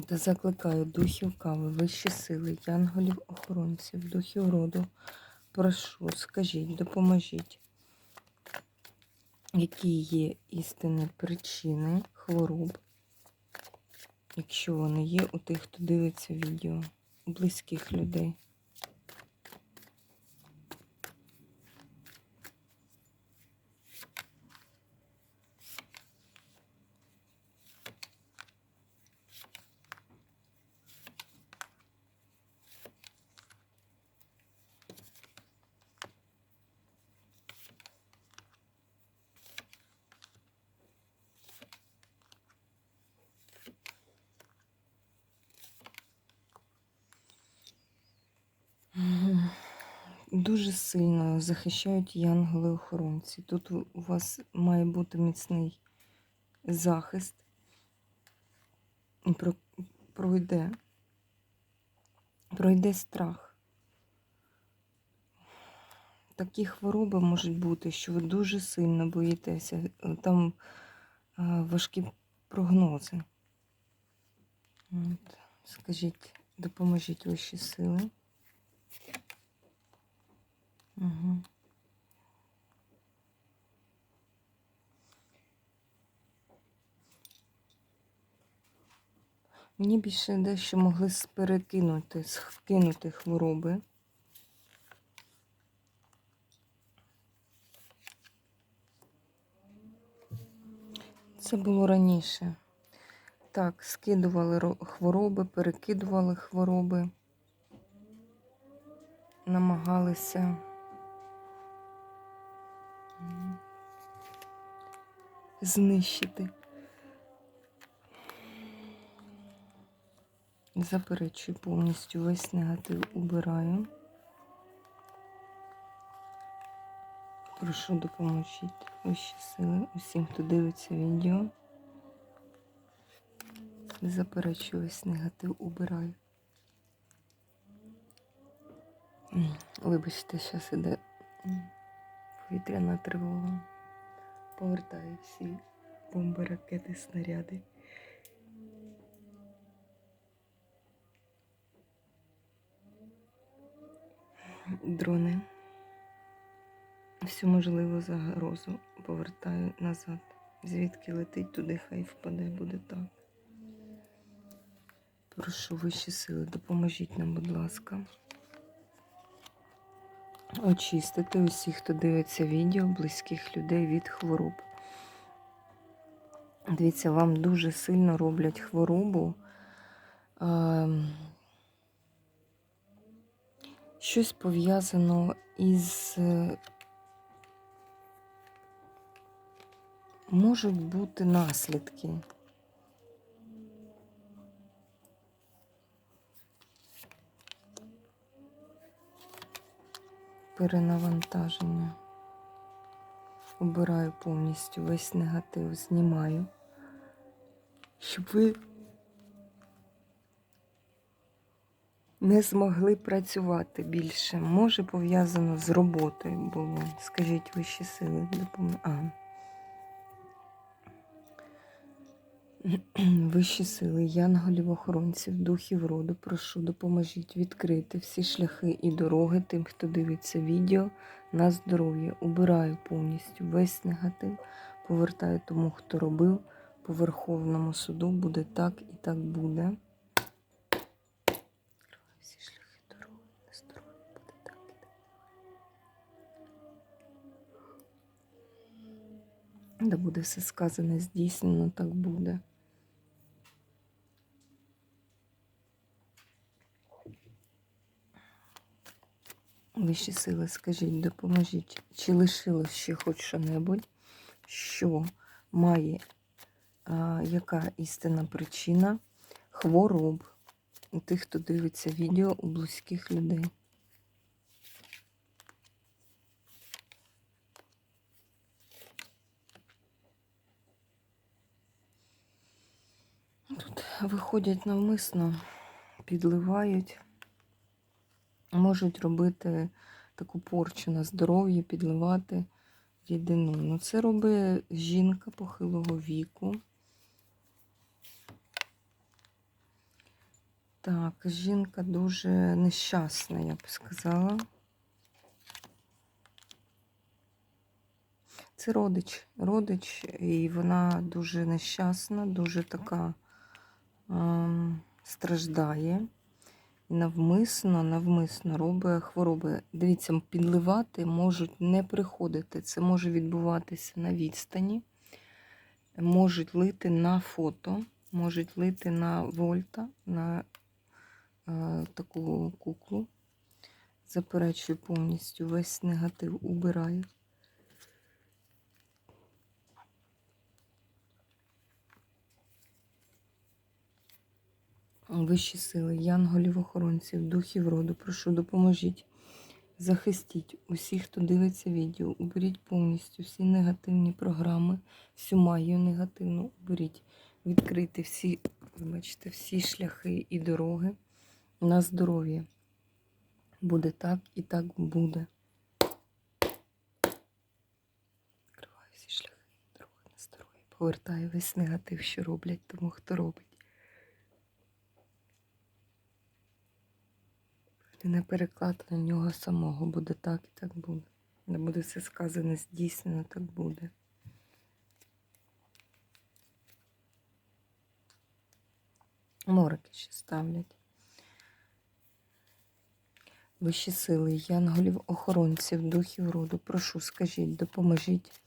Та закликаю духів кави, вищі сили, янголів, охоронців, духів роду. Прошу, скажіть, допоможіть, які є істинні причини хвороб, якщо вони є у тих, хто дивиться відео, близьких людей. Мгм. Дуже сильно захищають янголи-охоронці. Тут у вас має бути міцний захист. Пройде, пройде страх. Такі хвороби можуть бути, що ви дуже сильно боїтеся. Там е, важкі прогнози. От. Скажіть, допоможіть вищі сили. Угу. Мені більше дещо могли перекинути, вкинути хвороби. Це було раніше. Так, скидували хвороби, перекидували хвороби, намагалися. Знищити. Заперечую повністю весь негатив убираю. Прошу допоможіть вищі сили усім, хто дивиться відео. Заперечую весь негатив убираю. Вибачте, зараз іде повітряна тривога. Повертаю всі бомби, ракети, снаряди. Дрони. Всю можливу загрозу повертаю назад. Звідки летить, туди хай впаде, буде так. Прошу вищі сили, допоможіть нам, будь ласка. Очистити усіх, хто дивиться відео, близьких людей від хвороб. Дивіться, вам дуже сильно роблять хворобу. Ем, Щось пов'язано із. е, Можуть бути наслідки. Перенавантаження. Обираю повністю весь негатив, знімаю, щоб ви не змогли працювати більше. Може, пов'язано з роботою було. Скажіть вищі сили допомогли. А. Вищі сили, янголів, охоронців, духів роду, прошу, допоможіть відкрити всі шляхи і дороги тим, хто дивиться відео на здоров'я. Убираю повністю весь негатив, повертаю тому, хто робив. По Верховному суду буде так і так буде. Всі шляхи дороги на здоров'я, буде так і так. Да буде все сказане, здійснено, так буде. Вищі сили, скажіть, допоможіть, чи лишилось ще хоч що-небудь, що має а, яка істинна причина хвороб, у тих, хто дивиться відео у близьких людей. Тут виходять навмисно, підливають, можуть робити таку порчу на здоров'я, підливати рідину. Ну, це робить жінка похилого віку. Так, жінка дуже нещасна, я б сказала. Це родич, родич, і вона дуже нещасна, дуже така ем, страждає. Навмисно, навмисно робить хвороби. Дивіться, підливати можуть не приходити. Це може відбуватися на відстані, можуть лити на фото, можуть лити на вольта, на е, таку куклу. Заперечую повністю весь негатив убираю. Вищі сили, янголів, охоронців, духів роду, прошу, допоможіть. Захистіть усіх, хто дивиться відео, уберіть повністю всі негативні програми, всю магію негативну уберіть. Відкрити всі, вибачте, всі шляхи і дороги на здоров'я. Буде так і так буде. Відкриваю всі шляхи і дороги на здоров'я. Повертаю весь негатив, що роблять тому, хто робить. І не переклад на нього самого. Буде так і так буде. Не буде все сказане, здійснено, так буде. Морики ще ставлять. Вищі сили, янголів, охоронців, духів роду. Прошу, скажіть, допоможіть,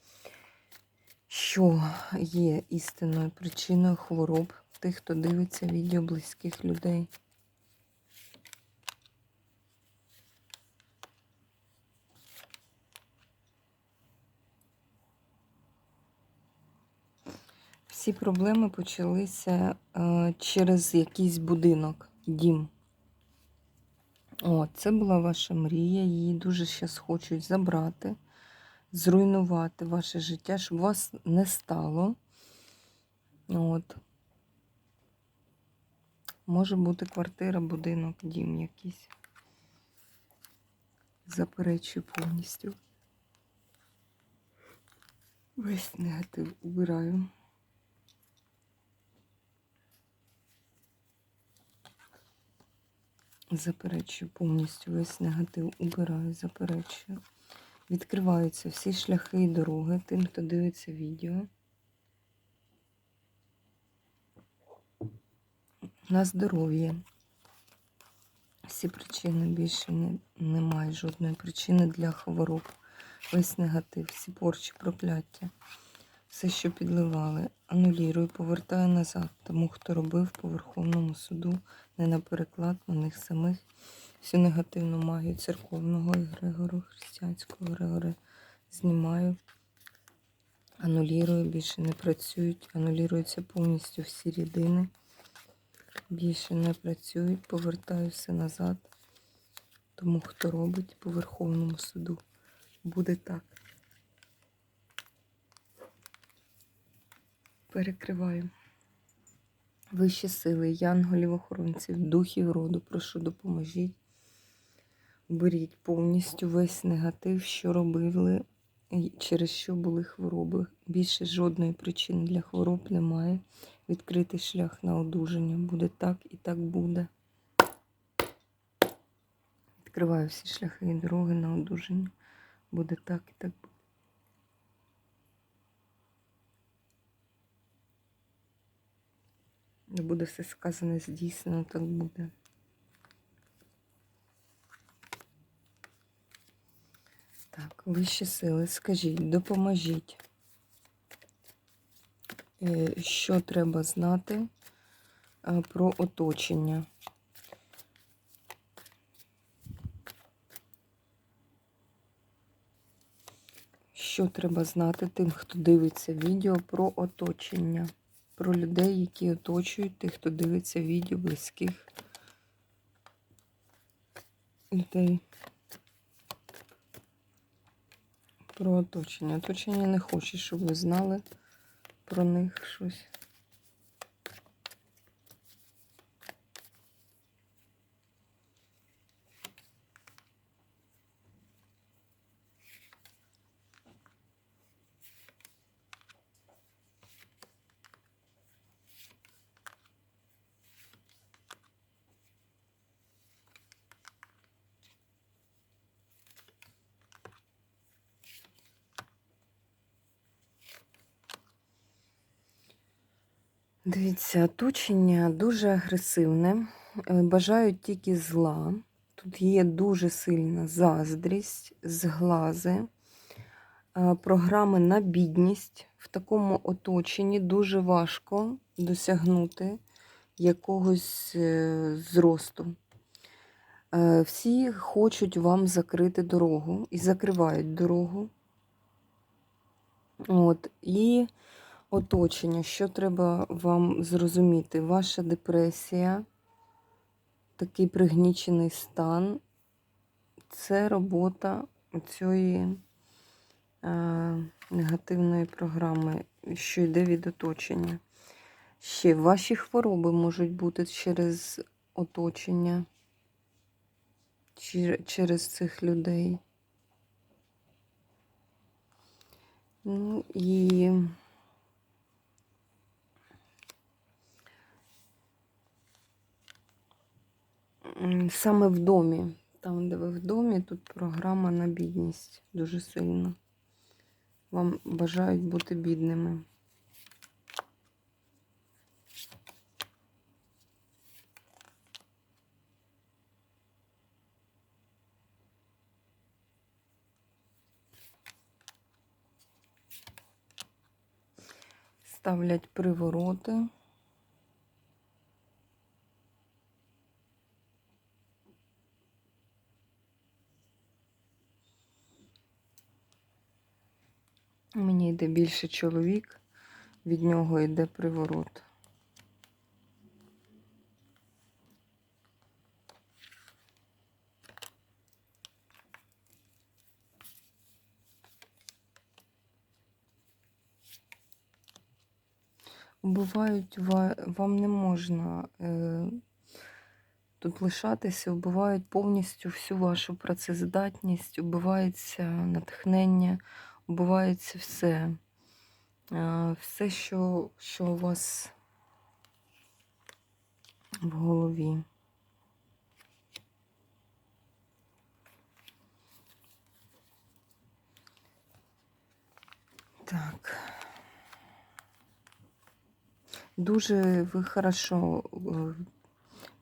що є істинною причиною хвороб тих, хто дивиться відео близьких людей. Всі проблеми почалися е, через якийсь будинок, дім. О, це була ваша мрія. Її дуже зараз хочуть забрати, зруйнувати ваше життя, щоб вас не стало. От. Може бути квартира, будинок, дім якийсь. Заперечую повністю. Весь негатив убираю. Заперечую повністю весь негатив убираю, заперечую. Відкриваються всі шляхи і дороги тим, хто дивиться відео. На здоров'я. Всі причини більше не, немає жодної причини для хвороб. Весь негатив, всі порчі, прокляття. Все, що підливали, анулірую, повертаю назад тому, хто робив по Верховному суду, не на переклад на них самих. Всю негативну магію церковного Егрегору, християнського Егрегора знімаю, анулірую, більше не працюють, ануліруються повністю всі рідини. Більше не працюють, повертаю все назад. Тому хто робить по Верховному суду, буде так. перекриваю. Вищі сили, янголів, охоронців, духів роду, прошу, допоможіть. Беріть повністю весь негатив, що робили, через що були хвороби. Більше жодної причини для хвороб немає. Відкритий шлях на одужання. Буде так і так буде. Відкриваю всі шляхи і дороги на одужання. Буде так і так буде. Не буде все сказане, здійснено, так буде. Так, вищі сили, скажіть, допоможіть, Е, що треба знати е, про оточення. Що треба знати тим, хто дивиться відео про оточення? про людей, які оточують тих, хто дивиться відео близьких людей. Про оточення. Оточення не хоче, щоб ви знали про них щось. Дивіться, оточення дуже агресивне, е, бажають тільки зла. Тут є дуже сильна заздрість, зглази, е, програми на бідність. В такому оточенні дуже важко досягнути якогось е, зросту. Всі хочуть вам закрити дорогу і закривають дорогу. От, і оточення, що треба вам зрозуміти? Ваша депресія, такий пригнічений стан це робота цієї е, негативної програми, що йде від оточення. Ще ваші хвороби можуть бути через оточення, через цих людей. Ну і саме в домі, там, де ви в домі, тут програма на бідність дуже сильно. Вам бажають бути бідними. Ставлять привороти. Мені йде більше чоловік, від нього йде приворот. Убивають вам не можна е, тут лишатися, убивають повністю всю вашу працездатність, убивається натхнення, убивається все. Все, що, що у вас в голові. Так. Дуже ви хорошо е,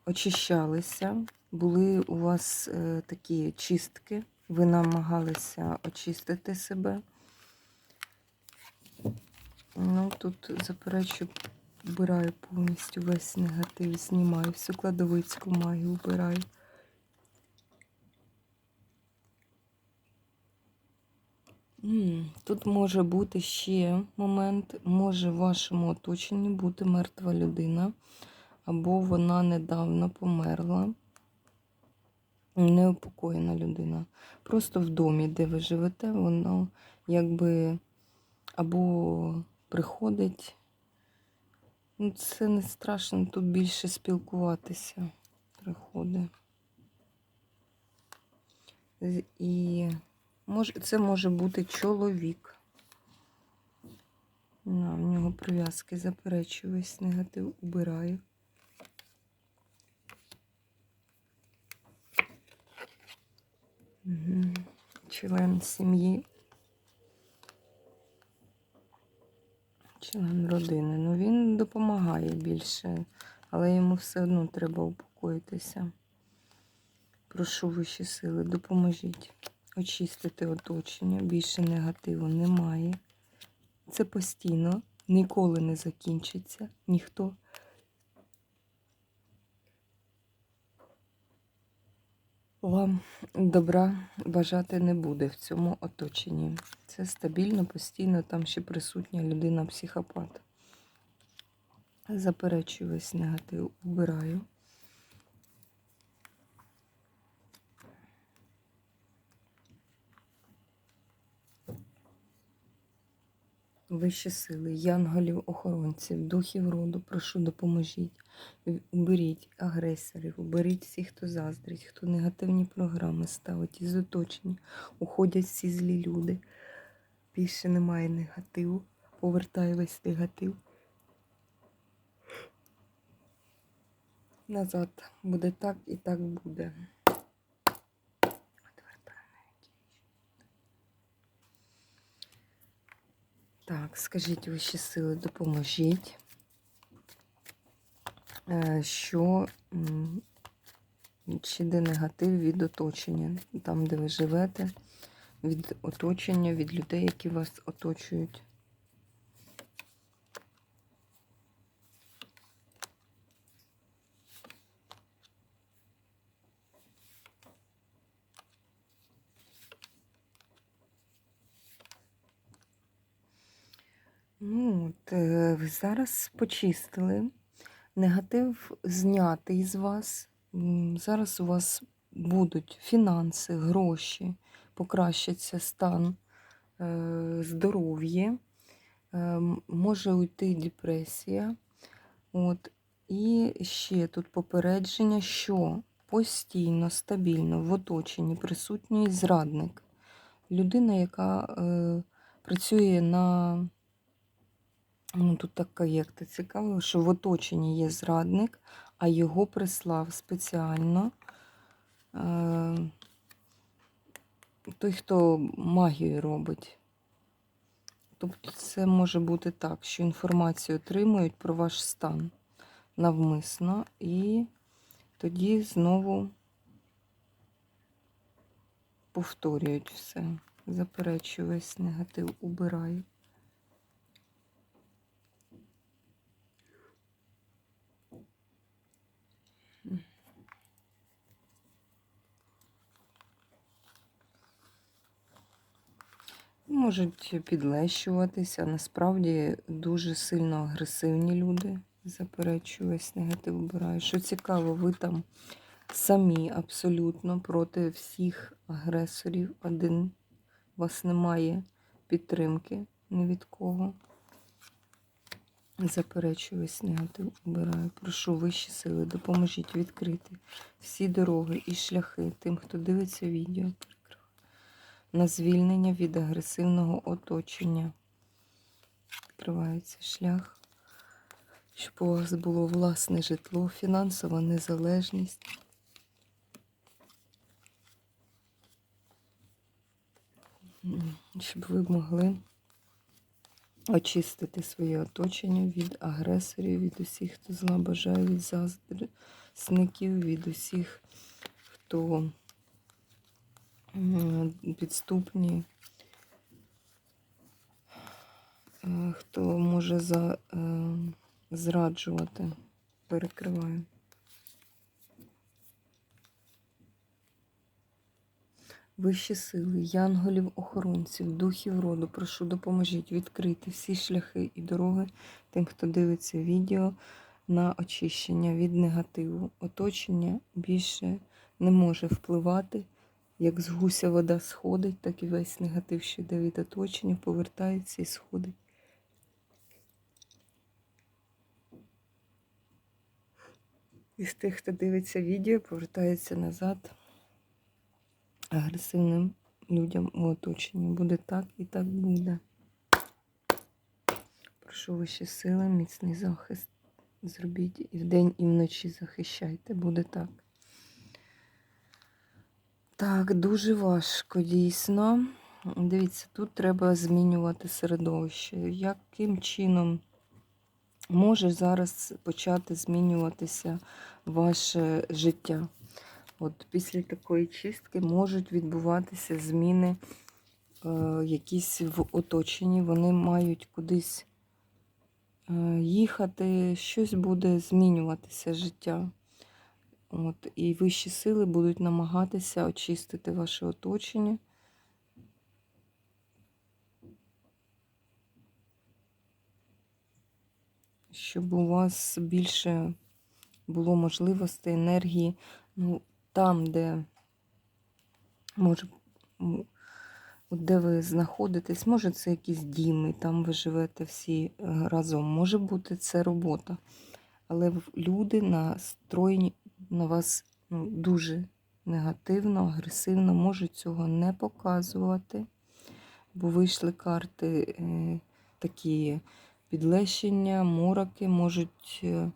очищалися. Були у вас е, такі чистки. Ви намагалися очистити себе. Ну, тут заперечу, вбираю повністю весь негатив, знімаю всю кладовицьку магію, вбираю. Тут може бути ще момент, може в вашому оточенні бути мертва людина, або вона недавно померла. Неупокоєна людина. Просто в домі, де ви живете, воно якби або приходить. Ну, це не страшно, тут більше спілкуватися приходить. І може, це може бути чоловік. На, в нього прив'язки заперечую, весь негатив убираю. Член сім'ї. Член родини. Ну він допомагає більше, але йому все одно треба упокоїтися. Прошу вищі сили, допоможіть очистити оточення. Більше негативу немає. Це постійно, ніколи не закінчиться. Ніхто. вам добра бажати не буде в цьому оточенні. Це стабільно, постійно, там ще присутня людина-психопат. Заперечую весь негатив, убираю. Вищі сили, янголів-охоронців, духів роду, прошу, допоможіть. Уберіть агресорів, уберіть всіх, хто заздрить, хто негативні програми ставить із оточення. Уходять всі злі люди. Більше немає негативу. Повертай весь негатив. Назад. Буде так і так буде. Так, скажіть вищі сили, допоможіть. Е, Що чи де негатив від оточення, там, де ви живете, від оточення, від людей, які вас оточують. Ну, от, е, ви зараз почистили. Негатив знятий з вас. Зараз у вас будуть фінанси, гроші, покращиться стан е, здоров'я, е, може уйти депресія. От. І ще тут попередження, що постійно, стабільно в оточенні присутній зрадник. Людина, яка е, працює на Ну, тут така як то цікаво, що в оточенні є зрадник, а його прислав спеціально е, той, хто магію робить. Тобто це може бути так, що інформацію отримують про ваш стан навмисно, і тоді знову повторюють все. Заперечую весь негатив, убираю. Можуть підлещуватися, насправді дуже сильно агресивні люди. Заперечую, весь негатив обираю. Що цікаво, ви там самі абсолютно проти всіх агресорів. Один у вас немає підтримки ні від кого. Заперечую, весь негатив обираю. Прошу вищі сили, допоможіть відкрити всі дороги і шляхи тим, хто дивиться відео на звільнення від агресивного оточення. Відкривається шлях, щоб у вас було власне житло, фінансова незалежність. Щоб ви могли очистити своє оточення від агресорів, від усіх, хто зла бажає, від заздрісників, від усіх, хто підступні, е, хто може за, е, зраджувати. Перекриваю. Вищі сили, янголів, охоронців, духів роду, прошу, допоможіть відкрити всі шляхи і дороги тим, хто дивиться відео на очищення від негативу. Оточення більше не може впливати. Як з гуся вода сходить, так і весь негатив, що йде від оточення, повертається і сходить. Із тих, хто дивиться відео, повертається назад агресивним людям у оточенні. Буде так і так буде. Прошу вищі сили, міцний захист. Зробіть і вдень, і вночі захищайте. Буде так. Так, дуже важко, дійсно. Дивіться, тут треба змінювати середовище. Яким чином може зараз почати змінюватися ваше життя? От після такої чистки можуть відбуватися зміни е, якісь в оточенні. Вони мають кудись е, їхати, щось буде змінюватися життя. От, і вищі сили будуть намагатися очистити ваше оточення. Щоб у вас більше було можливостей, енергії, ну, там, де може де ви знаходитесь, може це якісь діми, там ви живете всі е, разом. Може бути це робота. Але люди настроєні на вас ну, дуже негативно, агресивно, можуть цього не показувати, бо вийшли карти е, такі підлещення, мороки, можуть е,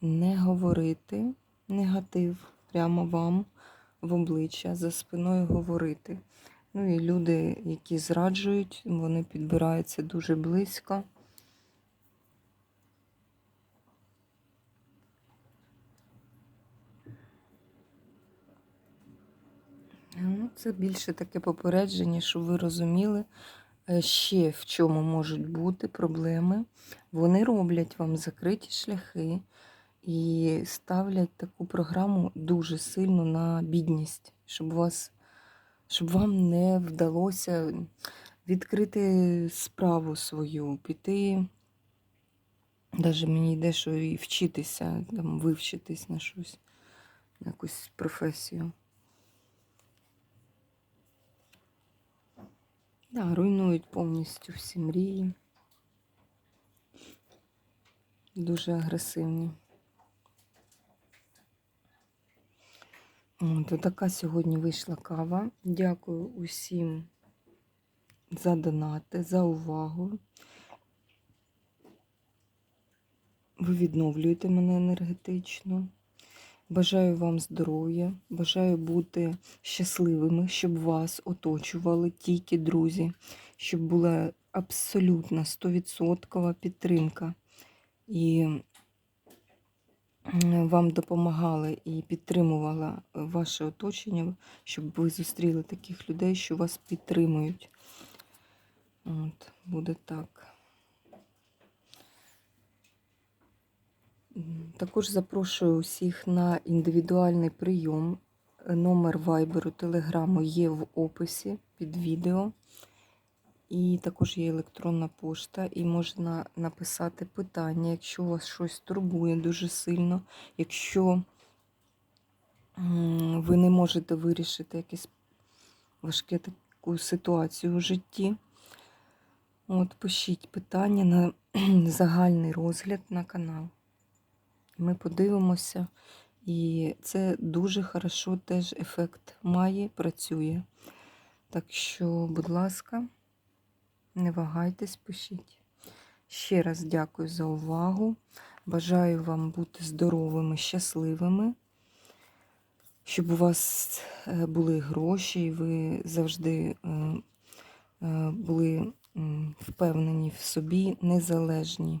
не говорити негатив прямо вам в обличчя, за спиною говорити. Ну і люди, які зраджують, вони підбираються дуже близько. Ну, це більше таке попередження, щоб ви розуміли, е, ще в чому можуть бути проблеми. Вони роблять вам закриті шляхи і ставлять таку програму дуже сильно на бідність, щоб вас, щоб вам не вдалося відкрити справу свою, піти. Навіть мені йде, що і вчитися, там, вивчитись на щось, на якусь професію. Да, руйнують повністю всі мрії. Дуже агресивні. От така сьогодні вийшла кава. Дякую усім за донати, за увагу. Ви відновлюєте мене енергетично. Бажаю вам здоров'я, бажаю бути щасливими, щоб вас оточували тільки друзі, щоб була абсолютна 100% підтримка. І вам допомагали і підтримувала ваше оточення, щоб ви зустріли таких людей, що вас підтримують. От, буде так. Також запрошую усіх на індивідуальний прийом. Номер вайберу, телеграму є в описі під відео. І також є електронна пошта, і можна написати питання, якщо вас щось турбує дуже сильно, якщо ви не можете вирішити якесь важке таку ситуацію у житті. От, пишіть питання на загальний розгляд на канал. Ми подивимося, і це дуже хорошо теж ефект має, працює. Так що, будь ласка, не вагайтесь, пишіть. Ще раз дякую за увагу. Бажаю вам бути здоровими, щасливими, щоб у вас е, були гроші, і ви завжди е, е, були впевнені в собі, незалежні.